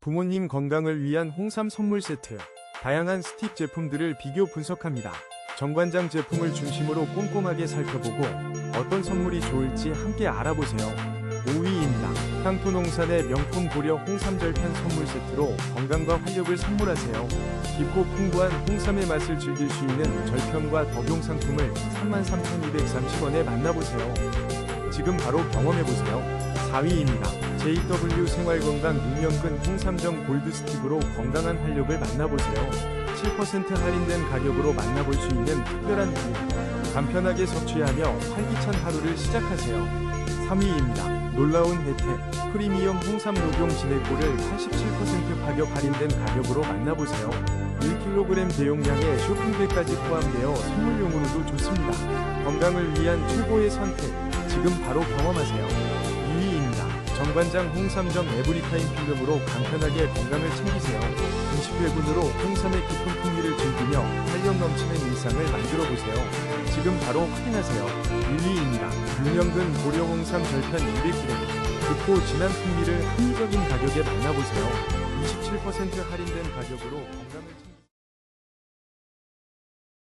부모님 건강을 위한 홍삼 선물 세트. 다양한 스틱 제품들을 비교 분석합니다. 정관장 제품을 중심으로 꼼꼼하게 살펴보고 어떤 선물이 좋을지 함께 알아보세요. 5위입니다. 향토농산의 명품 고려 홍삼절편 선물 세트로 건강과 활력을 선물하세요. 깊고 풍부한 홍삼의 맛을 즐길 수 있는 절편과 덕용 상품을 33,230원에 만나보세요. 지금 바로 경험해보세요. 4위입니다. JW 생활건강 6년근 홍삼정 골드스틱으로 건강한 활력을 만나보세요. 7% 할인된 가격으로 만나볼 수 있는 특별한 기회. 간편하게 섭취하며 활기찬 하루를 시작하세요. 3위입니다. 놀라운 혜택. 프리미엄 홍삼 녹용 진액골을 87% 가격 할인된 가격으로 만나보세요. 1kg 대용량의 쇼핑백까지 포함되어 선물용으로도 좋습니다. 건강을 위한 최고의 선택. 지금 바로 경험하세요. 2위입니다. 정관장 홍삼정 에브리타임 필름으로 간편하게 건강을 챙기세요. 20회분으로 홍삼의 깊은 풍미를 즐기며 활력 넘치는 일상을 만들어 보세요. 지금 바로 확인하세요. 1위입니다. 6년근 고려 홍삼 절편 200g. 깊고 진한 풍미를 합리적인 가격에 만나보세요. 27% 할인된 가격으로 건강을 챙